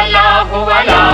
அல்லாஹு அலா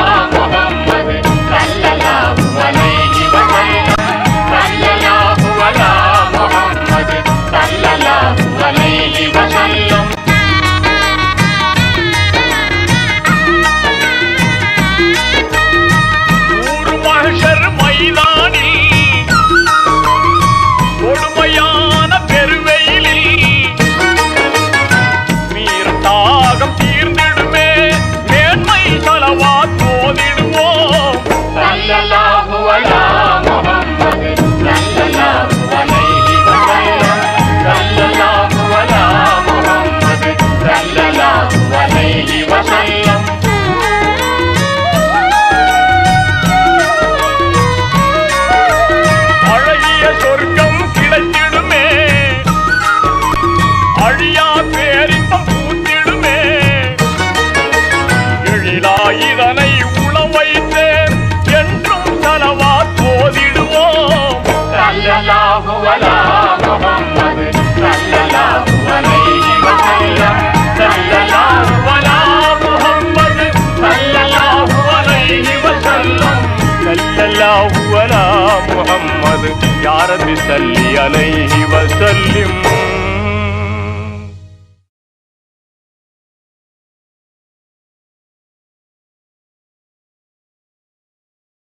ஸல்லல்லாஹு அலா முஹம்மது யா ரப்பி ஸல்லி அலைஹி வஸல்லிம்